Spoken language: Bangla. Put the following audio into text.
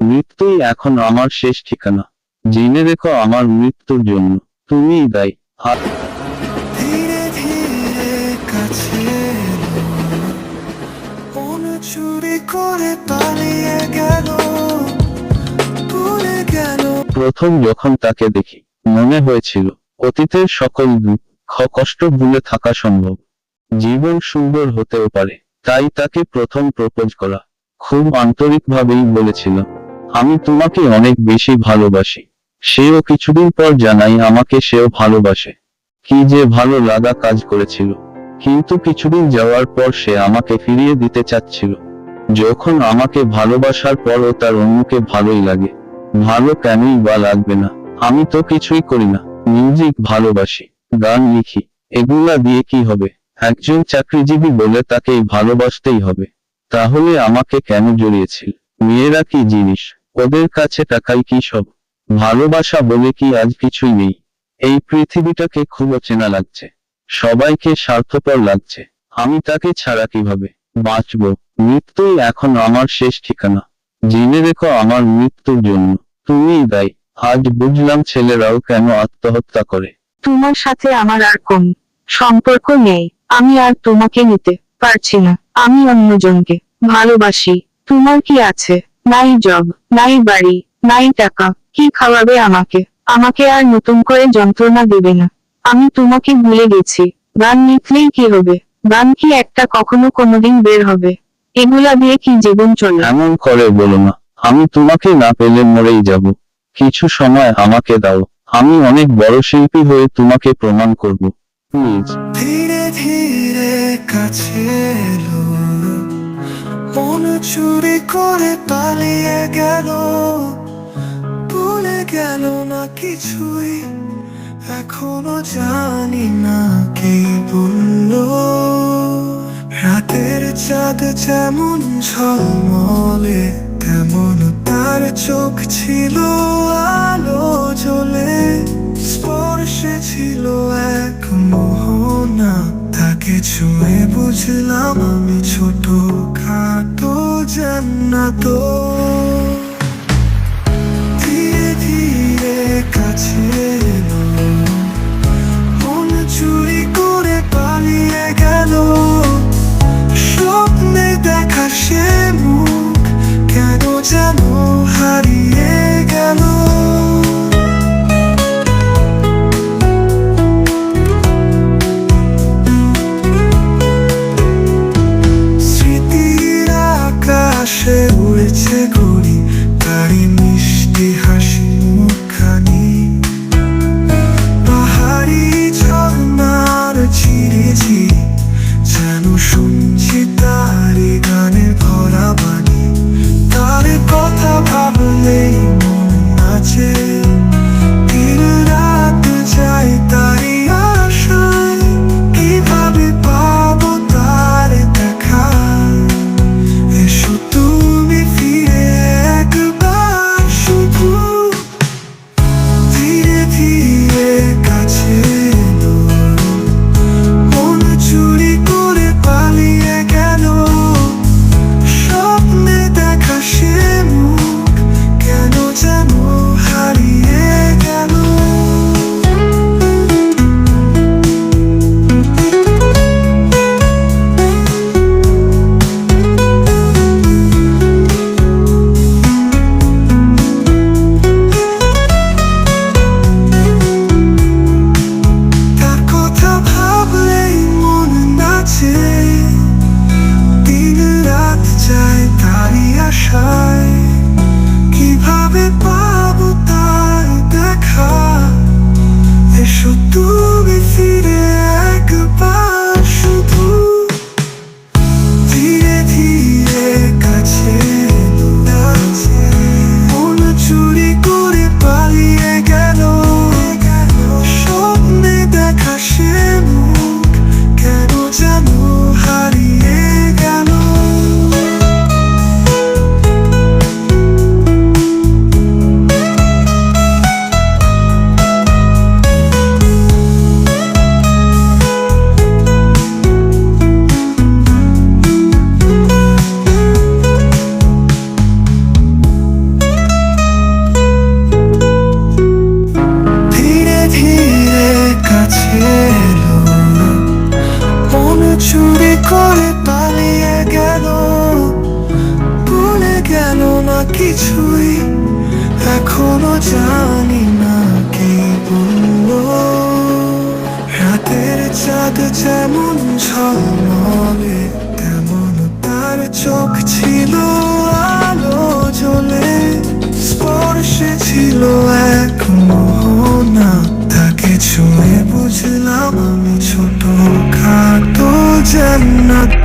মৃত্যুই এখন আমার শেষ ঠিকানা। জেনে রেখো আমার মৃত্যুর জন্য। তুমিই দায়ী। আর ধীরে ধীরে কাছে চুরি করে পালিয়ে গেল। প্রথম যখন তাকে দেখি মনে হয়েছিল অতীতের সকল দুঃখ কষ্ট ভুলে থাকা সম্ভব। জীবন সুন্দর হতেও পারে তাই তাকে প্রথম প্রপোজ করা। খুব আন্তরিকভাবেই বলেছিলাম আমি তোমাকে অনেক বেশি ভালোবাসি। সেও কিছুদিন পর জানাই আমাকে সেও ভালোবাসে। কি যে ভালো লাগা কাজ করেছিল। কিন্তু কিছুদিন যাওয়ার পর সে আমাকে ফিরিয়ে দিতে চাচ্ছিল। যখন আমাকে ভালোবাসার পরও তার অন্যকে ভালোই লাগে। ভালো কেনই বা লাগবে না। আমি তো কিছুই করি না। মিউজিক ভালোবাসি, গান লিখি, এগুলা দিয়ে কি হবে? একজন চাকরিজীবী বলে তাকেই ভালোবাসতেই হবে। তাহলে আমাকে কেন জড়িয়েছিল? মেয়েরা কি জিনিস? ওদের কাছে টাকাই কি সব? ভালোবাসা বলে কি আজ কিছুই নেই? এই পৃথিবীটাকে খুব অচেনা লাগছে। সবাইকে স্বার্থপর লাগছে। আমি তাকে ছাড়া কীভাবে বাঁচবো? মৃত্যুই এখন আমার শেষ ঠিকানা। জেনে রেখো আমার মৃত্যুর জন্য। তুমিই দায়ী। আজ বুঝলাম ছেলেরাও কেন আত্মহত্যা করে। তোমার সাথে আমার আর কোন সম্পর্ক নেই। আমি আর তোমাকে নিতে পারছি না। আমি অন্যজনকে ভালোবাসি। তোমার কি আছে? নাই জব নাই বাড়ি নাই টাকা কি খাওয়াবে আমাকে? আমাকে আর নতুন করে যন্ত্রণা দেবে না। আমি তোমাকে ভুলে গেছি। গান লিখলেই কি হবে? গান কি একটা কখনো কোনোদিন বের হবে? এগুলা দিয়ে কি জীবন চলে? এমন করে বলো না আমি তোমাকে না পেলে মরেই যাব। কিছু সময় আমাকে দাও। আমি অনেক বড় শিল্পী হয়ে তোমাকে প্রমাণ করব। প্লিজ। ধীরে ধীরে কাছে এলো। মন চুরি করে পালিয়ে গেল, ভুলে গেল না কিছুই। এখনও জানি না কে বলল। রাতের চাঁদ যেমন ঝলমলে, তেমন তার চোখ ছিল আলো জ্বলে। স্পর্শে ছিল এক মোহনা, তাকে ছুঁয়ে বুঝলাম আমি ছোট খাটো জান্নাত। ধীরে ধীরে কাছে মন চুরি করে পালিয়ে গেল। স্বপ্নে দেখা সে মুখ, কেন যেন আকাশে উড়েছে ঘুড়ি তারি কিছুই এখনও জানি না কি বলব। রাতের চাঁদ যেমন ঝলমলে, তেমন তার চোখ ছিল আলো জ্বলে, স্পর্শে ছিল এক মোহনা। তাকে ছুঁয়ে বুঝলাম আমি ছোট খাটো জান্নাত।